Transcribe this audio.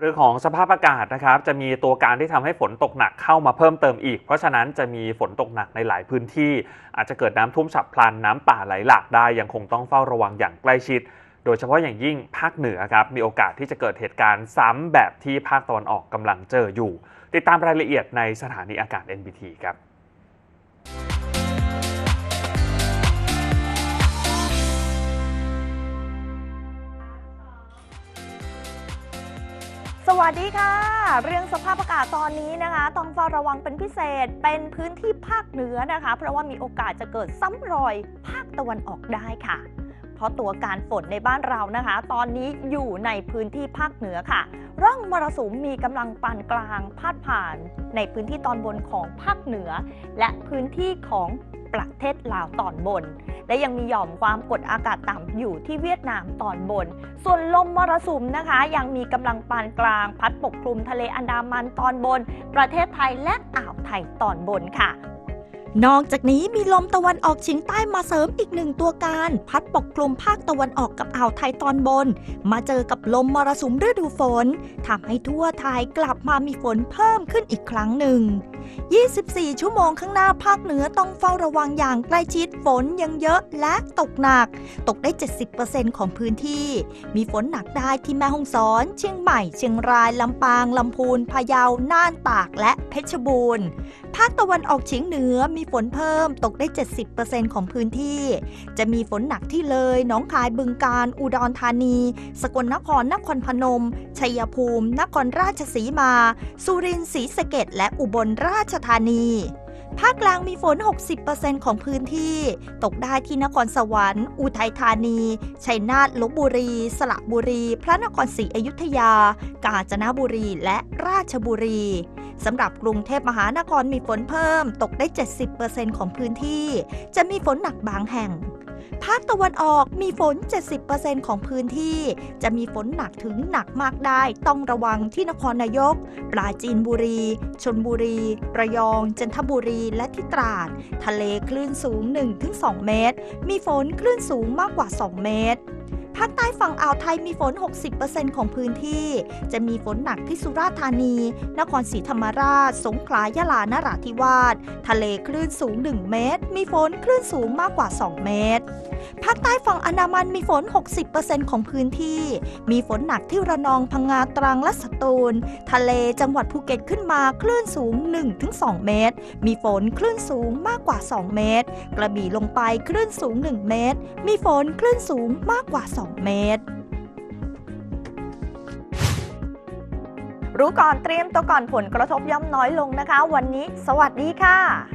เรื่องของสภาพอากาศนะครับจะมีตัวการที่ทำให้ฝนตกหนักเข้ามาเพิ่มเติมอีก เพราะฉะนั้นจะมีฝนตกหนักในหลายพื้นที่ อาจจะเกิดน้ำท่วมฉับพลันน้ำป่าไหลหลากได้ยังคงต้องเฝ้าระวังอย่างใกล้ชิด โดยเฉพาะอย่างยิ่งภาคเหนือครับมีโอกาสที่จะเกิดเหตุการณ์ซ้ำแบบที่ภาคตะวันออกกำลังเจออยู่ ติดตามรายละเอียดในสถานีอากาศ NBT ครับ สวัสดีค่ะ เรื่องสภาพอากาศตอนนี้นะคะ ต้องเฝ้าระวังเป็นพิเศษเป็นพื้นที่ภาคเหนือนะคะ เพราะว่ามีโอกาสจะเกิดซ้ำรอยภาคตะวันออกได้ค่ะ เพราะตัวการฝนในบ้านเรานะคะ ตอนนี้อยู่ในพื้นที่ภาคเหนือค่ะ ร่องมรสุมมีกำลังปานกลางพาดผ่านในพื้นที่ตอนบนของภาคเหนือ และพื้นที่ของประเทศลาวตอนบน และยังมีหย่อมความกดอากาศต่ำอยู่ที่เวียดนามตอนบน ส่วนลมมรสุมนะคะ ยังมีกำลังปานกลาง พัดปกคลุมทะเลอันดามันตอนบน ประเทศไทยและอ่าวไทยตอนบนค่ะนอกจากนี้มีลมตะวันออกเฉียงใต้มาเสริมอีกหนึ่งตัวการ พัดปกคลุมภาคตะวันออกกับอ่าวไทยตอนบน มาเจอกับลมมรสุมฤดูฝนทำให้ทั่วไทยกลับมามีฝนเพิ่มขึ้นอีกครั้งหนึ่ง 24 ชั่วโมงข้างหน้าภาคเหนือต้องเฝ้าระวังอย่างใกล้ชิดฝนยังเยอะและตกหนัก ตกได้ 70%ของพื้นที่ มีฝนหนักได้ที่แม่ฮ่องสอน เชียงใหม่ เชียงราย ลำปาง ลำพูน พะเยา น่าน ตาก และเพชรบูรณ์ ภาคตะวันออกเฉียงเหนือมีฝนเพิ่ม ตกได้ 70%ของพื้นที่ จะมีฝนหนักที่เลย หนองคาย บึงกาฬอุดรธานี สกลนคร นครพนม ชัยภูมิ นครราชสีมา สุรินทร์ ศรีสะเกดและอุบลราชชธานี ภาคกลางมีฝน 60%ของพื้นที่ ตกได้ที่นครสวรรค์ อุทัยธานี ชัยนาท ลบบุรี สระบุรี พระนครศรีอยุธยา กาญจนบุรี และราชบุรีสำหรับกรุงเทพมหานครมีฝนเพิ่ม ตกได้ 70%ของพื้นที่ จะมีฝนหนักบางแห่ง ภาคตะวันออกมีฝน 70%ของพื้นที่ จะมีฝนหนักถึงหนักมากได้ ต้องระวังที่นครนายก ปราจีนบุรี ชนบุรี ระยอง จันทบุรี และที่ตราด ทะเลคลื่นสูง 1-2 เมตร มีฝนคลื่นสูงมากกว่า 2 เมตร ภาคใต้ฝั่งอ่าวไทยมีฝน 60%ของพื้นที่ จะมีฝนหนักที่สุราษฎร์ธานี นครศรีธรรมราช สงขลายะลานราธิวาส ทะเลคลื่นสูง 1 เมตร มีฝนคลื่นสูงมากกว่า 2 เมตร ภาคใต้ฝั่งอันดามันมีฝน 60%ของพื้นที่ มีฝนหนักที่ระนองพังงาตรังและสตูล ทะเลจังหวัดภูเก็ตขึ้นมาคลื่นสูง 1-2 เมตร มีฝนคลื่นสูงมากกว่า 2 เมตร กระบี่ลงไปคลื่นสูง 1 เมตร มีฝนคลื่นสูงมากกว่า 2 เมตร รู้ก่อนเตรียมตัวก่อนผลกระทบย่อมน้อยลงนะคะ วันนี้ สวัสดีค่ะ